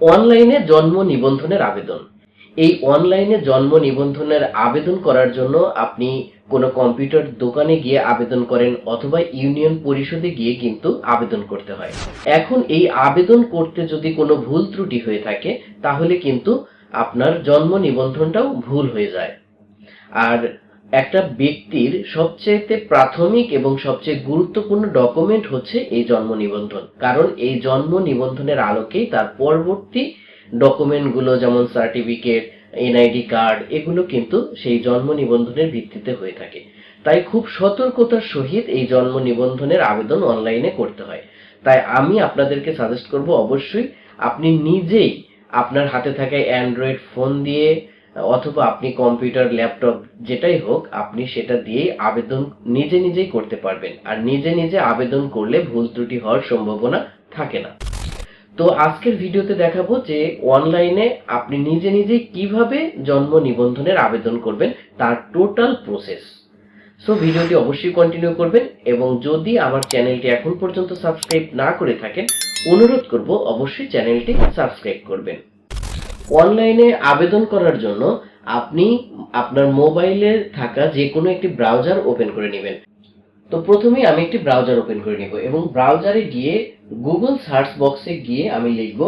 অনলাইনে জন্ম নিবন্ধনের আবেদন। এই অনলাইনে জন্ম নিবন্ধনের আবেদন করার জন্য আপনি কোনো কম্পিউটার দোকানে গিয়ে আবেদন করেন অথবা ইউনিয়ন পরিষদে গিয়ে কিন্তু আবেদন করতে হয়। এখন এই আবেদন করতে যদি কোনো ভুল ত্রুটি হয়ে থাকে, তাহলে কিন্তু আপনার জন্ম নিবন্ধনটাও ভুল হয়ে যায়। আর একটা ব্যক্তির সবচেয়ে প্রাথমিক এবং সবচেয়ে গুরুত্বপূর্ণ ডকুমেন্ট হচ্ছে এই জন্ম নিবন্ধন। কারণ এই জন্ম নিবন্ধনের আলোকেই তার পরবর্তী ডকুমেন্টগুলো যেমন সার্টিফিকেট এনআইডি কার্ড এগুলো কিন্তু সেই জন্ম নিবন্ধনের ভিত্তিতে হয়ে থাকে। তাই খুব সতর্কতার সহিত এই জন্ম নিবন্ধনের আবেদন অনলাইনে করতে হয়। তাই আমি আপনাদেরকে সাজেস্ট করব অবশ্যই আপনি নিজেই আপনার হাতে থাকা অ্যান্ড্রয়েড ফোন দিয়ে অথবা আপনি কম্পিউটার, ল্যাপটপ, যেটাই হোক, আপনি সেটা দিয়েই আবেদন নিজে নিজেই করতে পারবেন। আর নিজে নিজে আবেদন করলে ভুল ত্রুটি হওয়ার সম্ভাবনা থাকে না। তো আজকের ভিডিওতে দেখাবো যে অনলাইনে আপনি নিজে নিজে কীভাবে জন্ম নিবন্ধনের আবেদন করবেন, তার টোটাল প্রসেস। সো ভিডিওটি অবশ্যই কন্টিনিউ করবেন এবং যদি আমার চ্যানেলটি এখন পর্যন্ত সাবস্ক্রাইব না করে থাকেন, অনুরোধ করব অবশ্যই চ্যানেলটি সাবস্ক্রাইব করবেন। অনলাইনে আবেদন করার জন্য আপনি আপনার মোবাইলে থাকা যে কোনো একটি ব্রাউজার ওপেন করে নেবেন। তো প্রথমেই আমি একটি ব্রাউজার ওপেন করে নিব এবং ব্রাউজারে গিয়ে গুগল সার্চ বক্সে গিয়ে আমি লিখব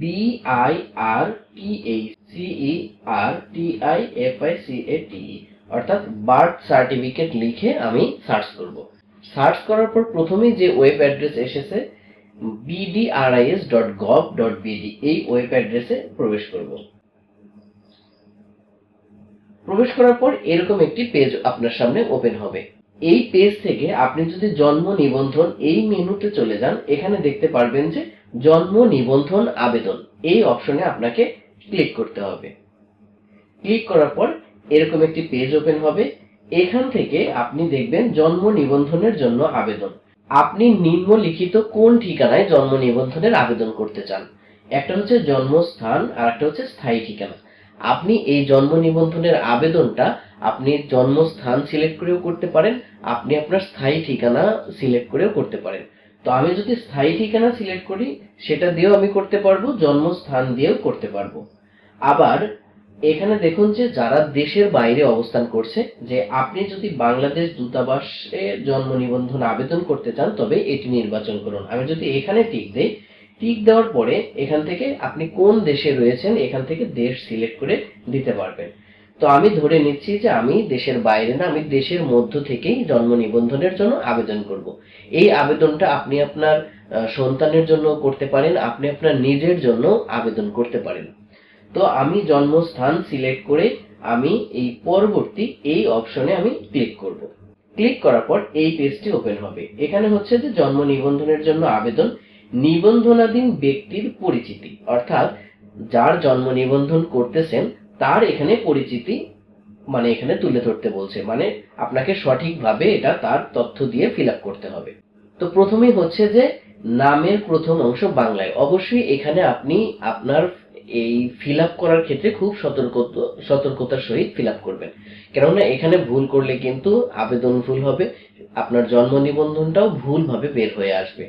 B I R T H C E R T I F I C A T অর্থাৎ বার্থ সার্টিফিকেট লিখে আমি সার্চ করব। সার্চ করার পর প্রথমেই যে ওয়েব অ্যাড্রেস এসেছে BDRIS dot gov dot BD এই ওয়েব অ্যাড্রেসে প্রবেশ করব। প্রবেশ করার পর এরকম একটি পেজ আপনার সামনে ওপেন হবে। এই পেজ থেকে আপনি যদি জন্ম নিবন্ধন এই মেনুতে চলে যান, এখানে দেখতে পারবেন যে জন্ম নিবন্ধন আবেদন, এই অপশনে আপনাকে ক্লিক করতে হবে। ক্লিক করার পর এরকম একটি পেজ ওপেন হবে। এখান থেকে আপনি দেখবেন জন্ম নিবন্ধনের জন্য আবেদন। আপনি নিম্নলিখিত কোন ঠিকানায় জন্ম নিবন্ধনের আবেদন করতে চান? একটা হচ্ছে জন্মস্থান আর একটা হচ্ছে স্থায়ী ঠিকানা। আপনি এই জন্ম নিবন্ধনের আবেদনটা আপনি জন্মস্থান সিলেক্ট করেও করতে পারেন, আপনি আপনার স্থায়ী ঠিকানা সিলেক্ট করেও করতে পারেন। তো আমি যদি স্থায়ী ঠিকানা সিলেক্ট করি, সেটা দিয়েও আমি করতে পারব, জন্মস্থান দিয়েও করতে পারব। আবার এখানে দেখুন যে যারা দেশের বাইরে অবস্থান করছে, যে আপনি যদি বাংলাদেশ দূতাবাসে জন্ম নিবন্ধন আবেদন করতে চান, তবে এটি নির্বাচন করুন। আমি যদি এখানে টিক দেই, টিক দেওয়ার পরে এখান থেকে আপনি কোন দেশে রয়েছেন, এখান থেকে দেশ সিলেক্ট করে দিতে পারবেন। তো আমি ধরে নিচ্ছি যে আমি দেশের বাইরে না, আমি দেশের মধ্য থেকেই জন্ম নিবন্ধনের জন্য আবেদন করব। এই আবেদনটা আপনি আপনার সন্তানের জন্য করতে পারেন, আপনি আপনার নিজের জন্য আবেদন করতে পারেন। তো আমি জন্মস্থান সিলেক্ট করে আমি এই পরবর্তী এই অপশনে আমি ক্লিক করব। ক্লিক করার পর এই পেজটি ওপেন হবে। এখানে হচ্ছে যে জন্ম নিবন্ধনের জন্য আবেদন, নিবন্ধনাধীন ব্যক্তির পরিচিতি। অর্থাৎ যার জন্ম নিবন্ধন করতেছেন, তার এখানে পরিচিতি মানে এখানে তুলে ধরতে বলছে। মানে আপনাকে সঠিকভাবে এটা তার তথ্য দিয়ে ফিল করতে হবে। তো প্রথমেই হচ্ছে যে নামের প্রথম অংশ বাংলায়। অবশ্যই এখানে আপনি আপনার এই ফিল আপ করার ক্ষেত্রে খুব সতর্ক, সতর্কতার সহিত ফিল আপ করবেন। কেননা এখানে ভুল করলে কিন্তু আবেদন ভুল হবে, আপনার জন্ম নিবন্ধনটাও ভুলভাবে বের হয়ে আসবে।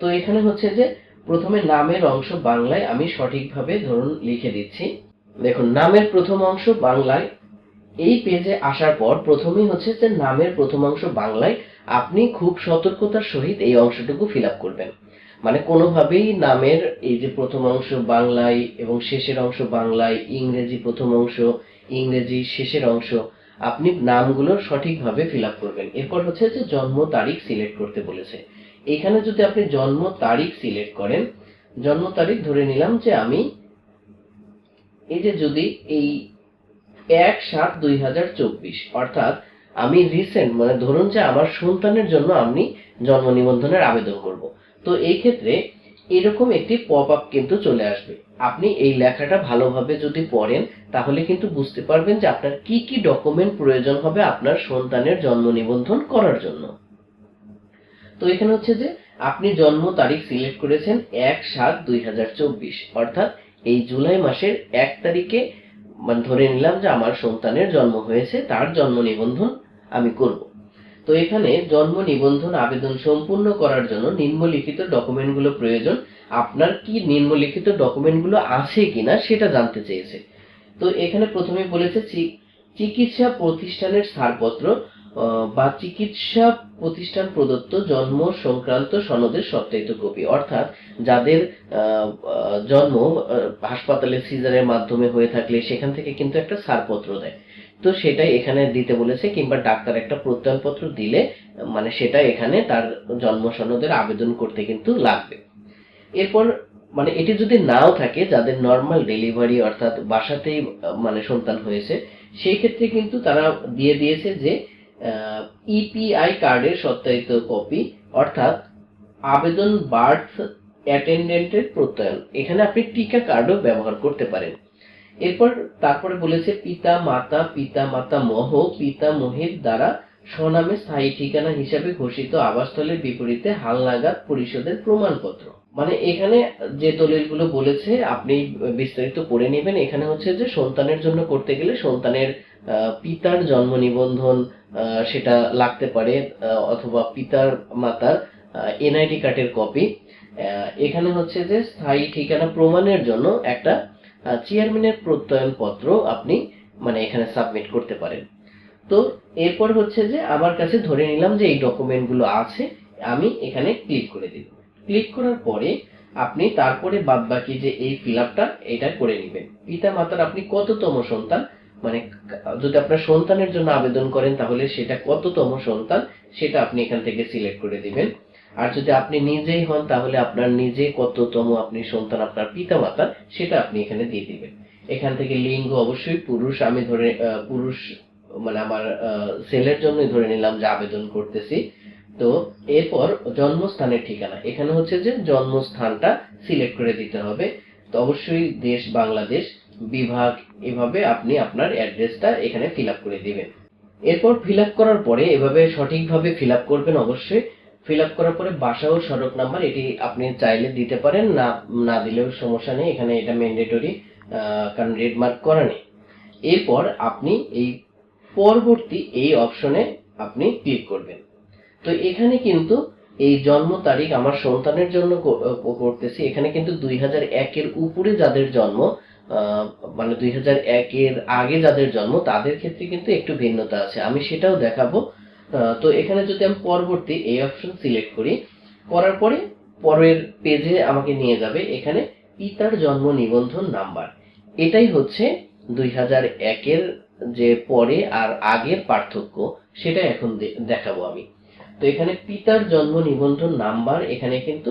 তো এখানে হচ্ছে যে, প্রথমে নামের অংশ বাংলায় আমি সঠিকভাবে ধরুন লিখে দিচ্ছি। দেখুন, নামের প্রথম অংশ বাংলায়, এই পেজে আসার পর প্রথমেই হচ্ছে যে, নামের প্রথম অংশ বাংলায় আপনি খুব সতর্কতার সহিত এই অংশটুকু ফিল আপ করবেন। মানে কোনোভাবেই নামের এই যে প্রথম অংশ বাংলায় এবং শেষের অংশ বাংলায়, ইংরেজি প্রথম অংশ, ইংরেজি শেষের অংশ, আপনি নামগুলো সঠিকভাবে ফিল আপ করবেন। এরপর হচ্ছে যে জন্ম তারিখ সিলেক্ট করতে বলেছে। এখানে যদি আপনি জন্ম তারিখ সিলেক্ট করেন, জন্ম তারিখ ধরে নিলাম যে আমি এই যে যদি এই এক সাত দুই হাজার চব্বিশ, অর্থাৎ আমি রিসেন্ট মানে ধরুন যে আমার সন্তানের জন্য আমি জন্ম নিবন্ধনের আবেদন করব। তো এই ক্ষেত্রে এরকম একটি পপ আপ কিন্তু চলে আসবে। আপনি এই লেখাটা ভালোভাবে যদি পড়েন, তাহলে কিন্তু বুঝতে পারবেন যে আপনার কি কি ডকুমেন্ট প্রয়োজন হবে আপনার সন্তানের জন্ম নিবন্ধন করার জন্য। তো এখানে হচ্ছে যে, আপনি জন্ম তারিখ সিলেক্ট করেছেন এক সাত দুই অর্থাৎ এই জুলাই মাসের এক তারিখে মানে ধরে নিলাম যে আমার সন্তানের জন্ম হয়েছে, তার জন্ম নিবন্ধন আমি করব। তো এখানে জন্ম, নিবন্ধন, আবেদন সম্পূর্ণ করার জন্য নিম্নলিখিত ডকুমেন্টগুলো প্রয়োজন। আপনার কি নিম্নলিখিত ডকুমেন্টগুলো আছে কিনা সেটা জানতে চেয়েছে। তো এখানে প্রথমে বলেছে চিকিৎসা প্রতিষ্ঠানের ছাড়পত্র বা চিকিৎসা প্রতিষ্ঠান প্রদত্ত জন্ম সংক্রান্ত সনদের সত্যায়িত কপি। অর্থাৎ যাদের জন্ম হাসপাতালে সিজারের মাধ্যমে হয়ে থাকলে সেখান থেকে কিন্তু একটা ছাড়পত্র দেয়। তো সেটাই এখানে দিতে বলেছে কিংবা ডাক্তার একটা প্রত্যয়নপত্র দিলে মানে সেটা এখানে তার জন্ম সনদের আবেদন করতে কিন্তু লাগবে। এরপর মানে এটি যদি নাও থাকে, যাদের নর্মাল ডেলিভারি অর্থাৎ বাসাতেই মানে সন্তান হয়েছে, সেই ক্ষেত্রে কিন্তু তারা দিয়ে দিয়েছে যে ইপিআই কার্ডের সত্যায়িত কপি অর্থাৎ আবেদন বার্থ অ্যাটেন্ডেন্টের প্রত্যয়ন। এখানে আপনি টিকা কার্ডও ব্যবহার করতে পারেন। এরপর তারপরে বলেছে পিতা, মাতা পিতা, মাতা, মহ, পিতা, মহের দ্বারা স্বনামে স্থায়ী ঠিকানা হিসাবে ঘোষিত আবাসস্থলের বিপরীতে হালনাগাদ পরিষদের প্রমাণপত্র। মানে এখানে যে দলিলগুলো বলেছে, আপনি বিস্তারিত পড়ে নেবেন। এখানে হচ্ছে যে সন্তানের জন্য করতে গেলে সন্তানের পিতার জন্ম নিবন্ধন সেটা লাগতে পারে অথবা পিতার, মাতার এনআইডি কার্ডের কপি। এখানে হচ্ছে যে স্থায়ী ঠিকানা প্রমাণের জন্য একটা চেয়ারম্যানের প্রত্যয়ন পত্র আপনি মানে এখানে সাবমিট করতে পারেন। তো, এরপর হচ্ছে যে আমার কাছে ধরে নিলাম যে এই ডকুমেন্টগুলো আছে, আমি এখানে ক্লিক করে দিব। ক্লিক করার পরে আপনি তারপরে বাদ বাকি যে এই ফিল আপটা এটা করে নেবেন। পিতা মাতার আপনি কততম সন্তান মানে যদি আপনার সন্তানের জন্য আবেদন করেন, তাহলে সেটা কততম সন্তান, সেটা আপনি এখান থেকে সিলেক্ট করে দিবেন। আর যদি আপনি নিজেই হন, তাহলে আপনার নিজে কততম আপনি সন্তান, আপনার পিতা মাতা সেটা আপনি এখানে দিয়ে দিবেন। এখান থেকে লিঙ্গ অবশ্যই পুরুষ, আমি ধরে পুরুষ মানে আমার সেলের জন্য ধরে নিলাম যে আবেদন করতেছি। তো এরপর জন্মস্থানের ঠিকানা। এখানে হচ্ছে যে জন্মস্থানটা সিলেক্ট করে দিতে হবে। তো অবশ্যই দেশ বাংলাদেশ বিভাগ, এভাবে আপনি আপনার অ্যাড্রেসটা এখানে ফিল করে দিবেন। এরপর ফিল করার পরে এভাবে সঠিকভাবে ফিল করবেন অবশ্যই। ফিল আপ করার পরে বাসা ও সড়ক নাম্বার এটি আপনি চাইলে দিতে পারেন, না না দিলেও সমস্যা নেই, এখানে এটা ম্যান্ডেটরি কারণ রেড মার্ক করা নেই। এরপর আপনি এই পরবর্তী এই অপশনে আপনি ক্লিক করবেন। তো এখানে কিন্তু এই জন্ম তারিখ আমার সন্তানের জন্য করতেছি। এখানে কিন্তু দুই হাজার একের উপরে যাদের জন্ম মানে দুই হাজার একের আগে যাদের জন্ম, তাদের ক্ষেত্রে কিন্তু একটু ভিন্নতা আছে। আমি সেটাও দেখাবো। তো এখানে যদি আমি পরবর্তী এই অপশন সিলেক্ট করি, করার পরে পরের পেজে আমাকে নিয়ে যাবে এখানে পিতার জন্ম নিবন্ধন নাম্বার এটাই হচ্ছে দুই হাজার একের যে পরে আর আগের পার্থক্য, সেটা এখন দেখাবো আমি। তো এখানে পিতার জন্ম নিবন্ধন নাম্বার এখানে কিন্তু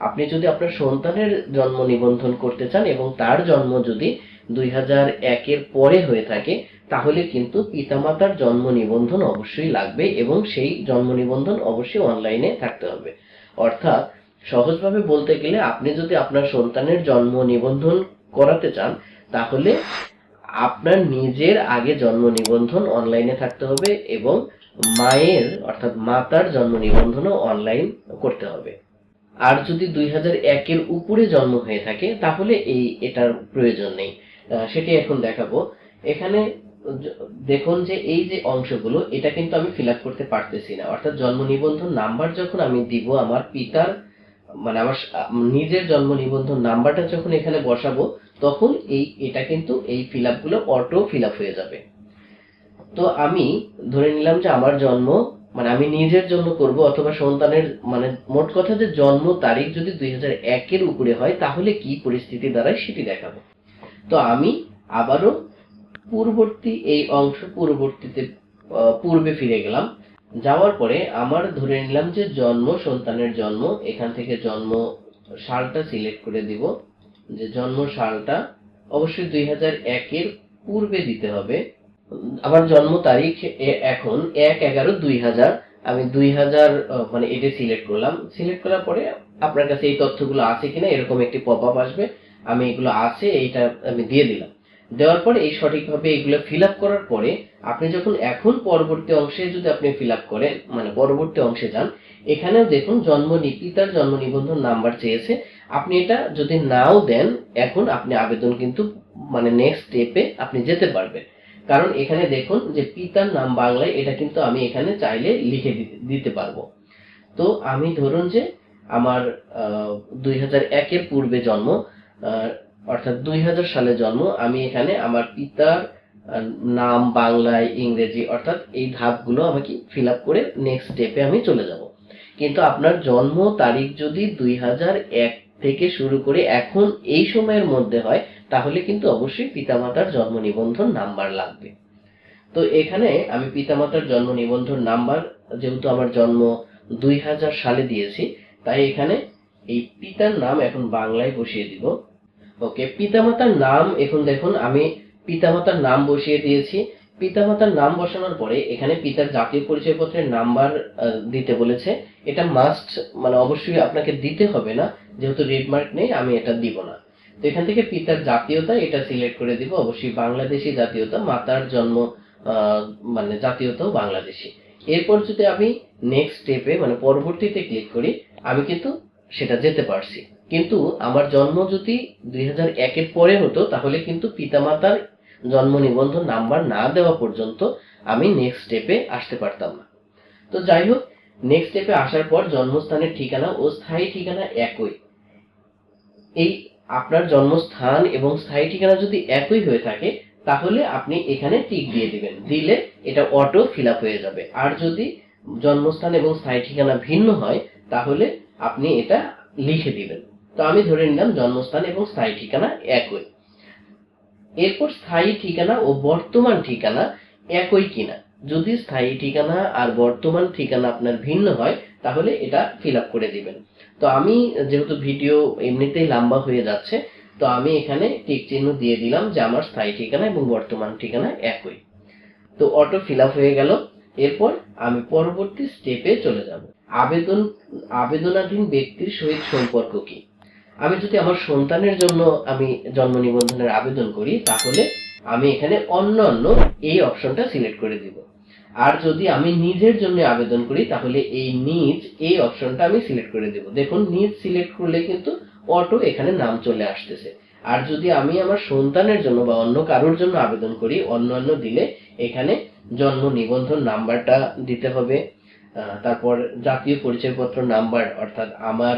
আপনি যদি আপনার সন্তানের জন্ম নিবন্ধন করতে চান এবং তার জন্ম যদি দুই হাজার একের পরে হয়ে থাকে, তাহলে কিন্তু পিতামাতার জন্ম নিবন্ধন অবশ্যই লাগবে এবং সেই জন্ম নিবন্ধন অবশ্যই অনলাইনে থাকতে হবে। অর্থাৎ সহজভাবে বলতে গেলে আপনি যদি আপনার সন্তানের জন্ম নিবন্ধন করাতে চান, তাহলে আপনার নিজের আগে জন্ম নিবন্ধন অনলাইনে থাকতে হবে এবং মায়ের অর্থাৎ মাতার জন্ম নিবন্ধনও অনলাইন করতে হবে। আর যদি দুই হাজার একের উপরে জন্ম হয়ে থাকে, তাহলে এই এটার প্রয়োজন নেই। সেটি এখন দেখাবো। এখানে দেখুন যে এই যে অংশগুলো, এটা কিন্তু আমি ফিল করতে পারতেছি না। অর্থাৎ জন্ম নিবন্ধন নাম্বার যখন আমি দিব, আমার পিতার মানে আমার নিজের জন্ম নিবন্ধন নাম্বারটা যখন এখানে বসাবো, তখন এই, এটা কিন্তু এই ফিল আপগুলো অটো ফিল হয়ে যাবে। তো আমি ধরে নিলাম যে আমার জন্ম মানে আমি নিজের জন্য করব অথবা সন্তানের মানে মোট কথা যে জন্ম তারিখ যদি দুই একের উপরে হয়, তাহলে কি পরিস্থিতি দাঁড়ায় সেটি দেখাবো। তো আমি আবারও পূর্ববর্তী, এই অংশ পূর্ববর্তীতে পূর্বে ফিরে গেলাম। যাওয়ার পরে আমার ধরে নিলাম যে জন্ম, সন্তানের জন্ম, এখান থেকে জন্ম সালটা সিলেক্ট করে দিব। যে জন্ম সালটা অবশ্যই দুই হাজার একের পূর্বে দিতে হবে। আমার জন্ম তারিখ এখন এক এগারো দুই হাজার। আমি দুই হাজার মানে এটা সিলেক্ট করলাম। সিলেক্ট করার পরে আপনার কাছে এই তথ্যগুলো আছে কিনা এরকম একটি পপ আপ আসবে। আমি এগুলো আছে এটা আমি দিয়ে দিলাম। দেওয়ার পরে এই সঠিকভাবে এগুলো ফিল আপ করার পরে আপনি যখন এখন পরবর্তী অংশে যদি আপনি ফিল আপ করেন মানে পরবর্তী অংশে যান, এখানেও দেখুন জন্ম পিতার জন্ম নিবন্ধন নাম্বার চেয়েছে। আপনি এটা যদি নাও দেন, এখন আপনি আবেদন কিন্তু মানে নেক্সট স্টেপে আপনি যেতে পারবেন। কারণ এখানে দেখুন যে পিতার নাম বাংলায় এটা কিন্তু আমি এখানে চাইলে লিখে দিতে পারব। তো আমি ধরুন যে আমার দুই হাজার একের পূর্বে জন্ম অর্থাৎ দুই হাজার সালে জন্ম। আমি এখানে আমার পিতার নাম বাংলায় ইংরেজি, অর্থাৎ এই ধাপগুলো আমাকে ফিল আপ করে নেক্সট স্টেপে আমি চলে যাব। কিন্তু আপনার জন্ম তারিখ যদি দুই হাজার এক থেকে শুরু করে এখন এই সময়ের মধ্যে হয়, তাহলে কিন্তু অবশ্যই পিতামাতার জন্ম নিবন্ধন নাম্বার লাগবে। তো এখানে আমি পিতামাতার জন্ম নিবন্ধন নাম্বার যেহেতু আমার জন্ম দুই হাজার সালে দিয়েছি, তাই এখানে এই পিতার নাম এখন বাংলায় বসিয়ে দিব। ওকে, পিতামাতার নাম এখন দেখুন, আমি পিতামাতার নাম বসিয়ে দিয়েছি। পিতামাতার নাম বসানোর পরে এখানে পিতার জাতীয় পরিচয়পত্রের নাম্বার দিতে বলেছে। এটা মাস্ট মানে অবশ্যই আপনাকে দিতে হবে না। যেহেতু রেড মার্ক নেই, আমি এটা দিব না। তো এখান থেকে পিতার জাতীয়তা এটা সিলেক্ট করে দিব। অবশ্যই বাংলাদেশি জাতীয়তা, মাতার জন্ম মানে জাতীয়তাও বাংলাদেশি। এরপর যদি আমি নেক্সট স্টেপে মানে পরবর্তীতে ক্লিক করি, আমি কিন্তু সেটা যেতে পারছি। কিন্তু আমার জন্ম যদি দুই হাজার একের পরে হতো, তাহলে কিন্তু পিতামাতার জন্ম নিবন্ধন নাম্বার না দেওয়া পর্যন্ত আমি নেক্সট স্টেপে আসতে পারতাম না। তো যাই হোক নেক্সট স্টেপে আসার পর জন্মস্থানের ঠিকানা ও স্থায়ী ঠিকানা একই। এই আপনার জন্মস্থান এবং স্থায়ী ঠিকানা যদি একই হয়ে থাকে, তাহলে আপনি এখানে টিক দিয়ে দিবেন। দিলে এটা অটো ফিল হয়ে যাবে। আর যদি জন্মস্থান এবং স্থায়ী ঠিকানা ভিন্ন হয়, তাহলে আপনি এটা লিখে দিবেন। তো আমি ধরে নিলাম জন্মস্থান এবং স্থায়ী ঠিকানা একই। এরপর স্থায়ী ঠিকানা ও বর্তমান ঠিকানা একই কিনা। যদি স্থায়ী ঠিকানা আর বর্তমান ঠিকানা আপনার ভিন্ন হয়, তাহলে এটা ফিল আপ করে দিবেন। তো আমি যেহেতু ভিডিও এমনিতেই লম্বা হয়ে যাচ্ছে, তো আমি এখানে টিক চিহ্ন দিয়ে দিলাম যে আমার স্থায়ী ঠিকানা এবং বর্তমান ঠিকানা একই। তো অটো ফিল আপ হয়ে গেল। এরপর আমি পরবর্তী স্টেপে চলে যাব। আবেদন, আবেদনাধীন ব্যক্তির সহিত সম্পর্ক কি? আমি যদি আমার সন্তানের জন্য আমি জন্ম নিবন্ধনের আবেদন করি, তাহলে আমি এখানে অন্যান্য এই অপশনটা সিলেক্ট করে দিব। আর যদি আমি নিজের জন্য আবেদন করি, তাহলে এই নিজ, এই অপশনটা আমি সিলেক্ট করে দেব। দেখুন, নিজ সিলেক্ট করলে কিন্তু অটো এখানে নাম চলে আসতেছে। আর যদি আমি আমার সন্তানের জন্য বা অন্য কারোর জন্য আবেদন করি, অন্য অন্য দিলে এখানে জন্ম নিবন্ধন নাম্বারটা দিতে হবে। তারপর জাতীয় পরিচয়পত্র নাম্বার, অর্থাৎ আমার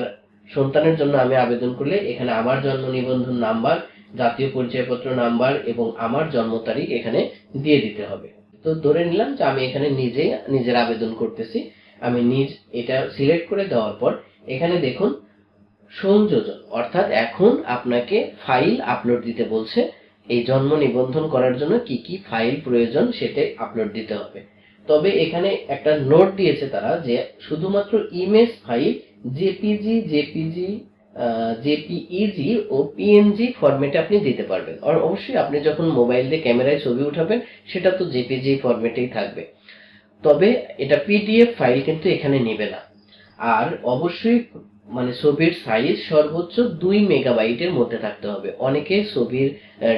সন্তানের জন্য আমি আবেদন করলে এখানে আমার জন্ম নিবন্ধন নাম্বার, জাতীয় পরিচয়পত্র নাম্বার এবং আমার জন্ম তারিখ এখানে দিয়ে দিতে হবে। তো ধরে নিলাম যে আমি এখানে নিজে, নিজের আবেদন করতেছি। আমি নিজ এটা সিলেক্ট করে দেওয়ার পর এখানে দেখুন, সংযোজন, অর্থাৎ এখন আপনাকে ফাইল আপলোড দিতে বলছে। এই জন্ম নিবন্ধন করার জন্য কি কি ফাইল প্রয়োজন সেটা আপলোড দিতে হবে। তবে এখানে একটা নোট দিয়েছে তারা যে শুধুমাত্র image file JPG JPG JPEG ও পিএনজি ফরম্যাটে আপনি দিতে পারবেন। আর অবশ্যই আপনি যখন মোবাইল দিয়ে ক্যামেরায় ছবি উঠাবেন, সেটা তো জেপিজি ফরম্যাটেই থাকবে। তবে এটা পিডিএফ ফাইল কিন্তু এখানে নেবে না। আর অবশ্যই মানে ছবির সাইজ সর্বোচ্চ দুই মেগাবাইটের মধ্যে থাকতে হবে। অনেকে ছবির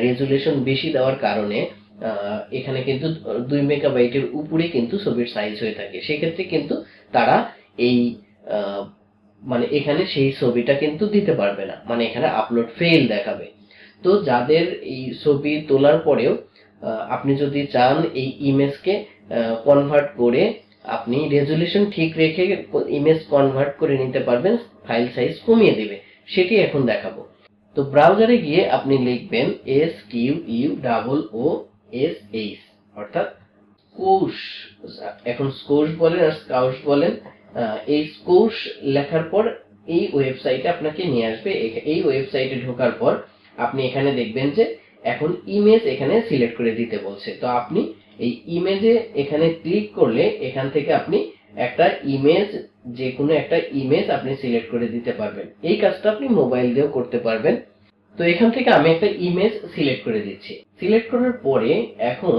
রেজুলেশন বেশি দেওয়ার কারণে এখানে কিন্তু দুই মেগাবাইটের উপরে কিন্তু ছবির সাইজ হয়ে থাকে। সেক্ষেত্রে কিন্তু তারা এই মানে এখানে সেই ছবিটা কিন্তু দিতে পারবে না। মানে এখানে আপলোড ফেল দেখাবে। তো যাদের এই ছবি তোলার পরেও আপনি যদি চান এই ইমেজকে কনভার্ট করে আপনি রেজুলেশন ঠিক রেখে ইমেজ কনভার্ট করে নিতে পারবেন ফাইল সাইজ কমিয়ে দেবে। সেটি এখন দেখাবো। তো ব্রাউজারে গিয়ে আপনি লিখবেন S Q U double O S H অর্থাৎ স্কোশ এখন স্কোশ বলেন আর স্কাউশ বলেন এই স্কোশ লেখার পর এই ওয়েবসাইটে আপনাকে নিয়ে আসবে। এই ওয়েবসাইটে ঢোকার পর আপনি এখানে দেখবেন যে এখন ইমেজ এখানে সিলেক্ট করে দিতে বলছে। তো আপনি এই ইমেজে এখানে ক্লিক করলে এখান থেকে আপনি একটা ইমেজ যে কোনো একটা ইমেজ আপনি সিলেক্ট করে দিতে পারবেন। এই কাজটা আপনি মোবাইল দিয়েও করতে পারবেন। তো এখান থেকে আমি একটা ইমেজ সিলেক্ট করে দিচ্ছি। সিলেক্ট করার পরে এখন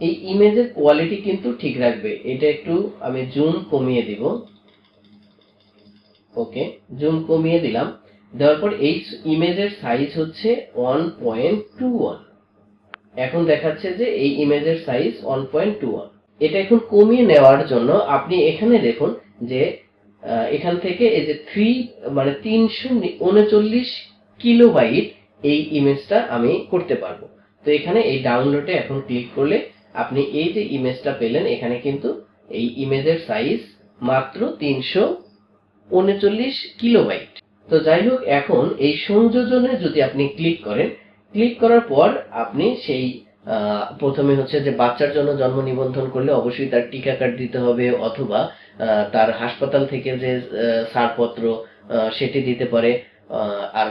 এই ইমেজের কোয়ালিটি কিন্তু ঠিক রাখবে। এটা একটু আমি জুম কমিয়ে দিব। ওকে জুম কমিয়ে দিলাম। দেওয়ার পর এই ইমেজের সাইজ হচ্ছে ওয়ান পয়েন্ট টু ওয়ান এখন দেখাচ্ছে যে এই ইমেজের size one point two one এটা এখন কমিয়ে নেওয়ার জন্য আপনি এখানে দেখুন যে এখান থেকে এই যে থ্রি মানে তিনশো উনচল্লিশ কিলোবাইট এই ইমেজটা আমি করতে পারব। তো এখানে এই ডাউনলোডে এখন ক্লিক করলে আপনি এই যে ইমেজটা পেলেন, এখানে কিন্তু এই ইমেজের সাইজ মাত্র তিনশো উনচল্লিশ কিলোবাইট। তো যাই হোক, এখন এই সংযোজনে যদি আপনি ক্লিক করেন ক্লিক করার পর আপনি সেই প্রথমে হচ্ছে যে বাচ্চার জন্য জন্ম নিবন্ধন করলে অবশ্যই তার টিকা কার্ড দিতে হবে, অথবা তার হাসপাতাল থেকে যে ছাড়পত্র সেটি দিতে পারে আর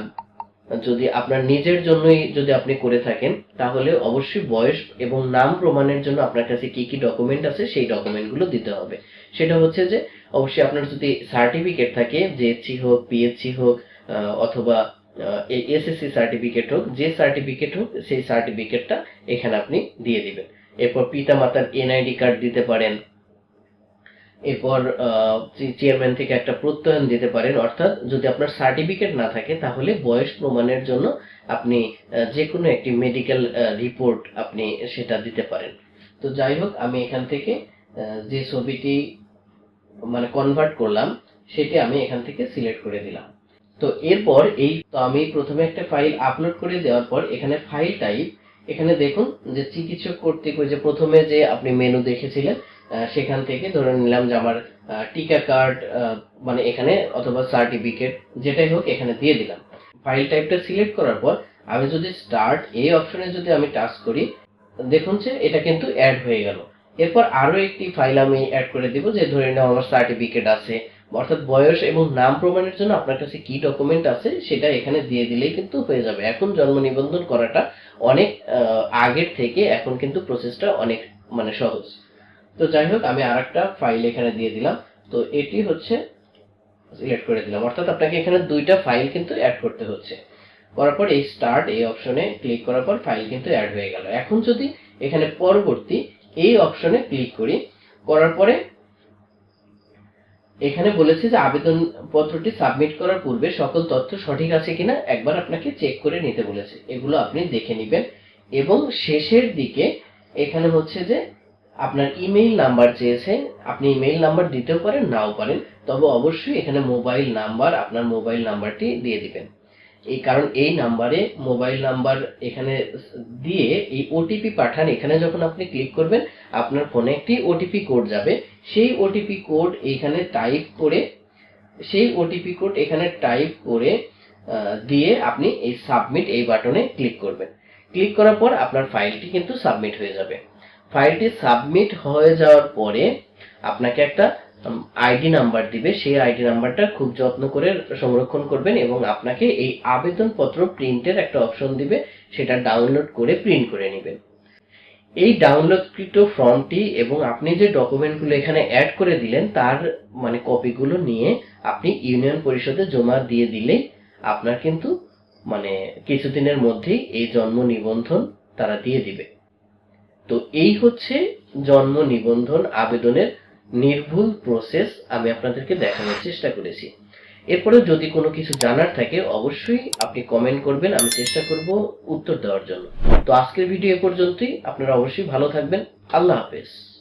যদি আপনার নিজের জন্যই যদি আপনি করে থাকেন, তাহলে অবশ্যই বয়স এবং নাম প্রমাণের জন্য আপনার কাছে কি কি ডকুমেন্ট আছে সেই ডকুমেন্টগুলো দিতে হবে। সেটা হচ্ছে যে, অবশ্যই আপনার যদি সার্টিফিকেট থাকে জেএসসি হোক পিএসসি হোক অথবা এসএসসি সার্টিফিকেট হোক, যে সার্টিফিকেট হোক, সেই সার্টিফিকেটটা এখানে আপনি দিয়ে দিবেন। এরপর পিতা মাতার এনআইডি কার্ড দিতে পারেন এরপর চেয়ারম্যান থেকে একটা প্রত্যয়ন দিতে পারেন। অর্থাৎ যদি আপনার সার্টিফিকেট না থাকে, তাহলে বয়স প্রমাণের জন্য আপনি যে কোনো একটি মেডিকেল রিপোর্ট আপনি সেটা দিতে পারেন। তো যাই হোক, আমি এখান থেকে যে ছবিটি মানে কনভার্ট করলাম, সেটি আমি এখান থেকে সিলেক্ট করে দিলাম। তো এরপর এই, তো আমি প্রথমে একটা ফাইল আপলোড করে দেওয়ার পর, এখানে ফাইল টাইপ এখানে দেখুন যে চিকিৎসক কর্তৃক যে প্রথমে যে আপনি মেনু দেখেছিলেন সেখান থেকে ধরে নিলাম যে আমার টিকা কার্ড মানে এখানে অথবা সার্টিফিকেট যেটাই হোক এখানে দিয়ে দিলাম। ফাইল টাইপটা সিলেক্ট করার পর আমি যদি স্টার্ট এই অপশনে যদি আমি টাচ করি, দেখুন যে এটা কিন্তু অ্যাড হয়ে গেল। এরপর আরও একটি ফাইল আমি অ্যাড করে দিব যে ধরে নাও আমার সার্টিফিকেট আছে। অর্থাৎ বয়স এবং নাম প্রমাণের জন্য আপনার কাছে কি ডকুমেন্ট আছে সেটা এখানে দিয়ে দিলেই কিন্তু হয়ে যাবে। এখন জন্ম নিবন্ধন করাটা অনেক আগের থেকে এখন কিন্তু প্রসেসটা অনেক মানে সহজ। তো যাই হোক আমি আর একটা ফাইল এখানে দিয়ে দিলাম। তো এটি হচ্ছে সিলেক্ট করে দিলাম। অর্থাৎ আপনাকে এখানে দুইটা ফাইল কিন্তু অ্যাড করতে হচ্ছে। করার পর এই স্টার্ট এই অপশনে ক্লিক করার পর ফাইল কিন্তু অ্যাড হয়ে গেল। এখন যদি এখানে পরবর্তী এই অপশনে ক্লিক করি, করার পরে এখানে বলেছে যে আবেদন পত্রটি সাবমিট করার পূর্বে সকল তথ্য সঠিক আছে কিনা একবার আপনাকে চেক করে নিতে বলেছে। এগুলো আপনি দেখে নেবেন। এবং শেষের দিকে এখানে হচ্ছে যে আপনার ইমেইল নাম্বার চেয়েছে, আপনি ইমেইল নাম্বার দিতেও পারেন, নাও পারেন, তবে অবশ্যই এখানে মোবাইল নাম্বার আপনার মোবাইল নাম্বারটি দিয়ে দিবেন। এই কারণ এই নাম্বারে মোবাইল নাম্বার এখানে দিয়ে এই ওটিপি পাঠান, এখানে যখন আপনি ক্লিক করবেন, আপনার ফোনে একটি ওটিপি কোড যাবে। সেই ওটিপি কোড এখানে টাইপ করে, সেই ওটিপি কোড এখানে টাইপ করে দিয়ে আপনি এই সাবমিট এই বাটনে ক্লিক করবেন। ক্লিক করার পর আপনার ফাইলটি কিন্তু সাবমিট হয়ে যাবে। ফাইলটি সাবমিট হয়ে যাওয়ার পরে আপনাকে একটা আইডি নাম্বার দিবে। সেই আইডি নাম্বারটা খুব যত্ন করে সংরক্ষণ করবেন এবং আপনাকে এই আবেদনপত্র প্রিন্টের একটা অপশন দিবে। সেটা ডাউনলোড করে প্রিন্ট করে নেবেন। এই ডাউনলোডকৃত ফর্মটি এবং আপনি যে ডকুমেন্টগুলো এখানে অ্যাড করে দিলেন, তার মানে কপিগুলো নিয়ে আপনি ইউনিয়ন পরিষদে জমা দিয়ে দিলেই আপনার কিন্তু মানে কিছুদিনের মধ্যেই এই জন্ম নিবন্ধন তারা দিয়ে দিবে। তো এই হচ্ছে জন্ম নিবন্ধন আবেদনের নির্ভুল প্রসেস আমি আপনাদেরকে দেখানোর চেষ্টা করেছি। এরপরে যদি কোনো কিছু জানার থাকে, অবশ্যই আপনি কমেন্ট করবেন, আমি চেষ্টা করব উত্তর দেওয়ার জন্য। তো আজকের ভিডিও এ পর্যন্তই, আপনারা অবশ্যই ভালো থাকবেন। আল্লাহ হাফেজ।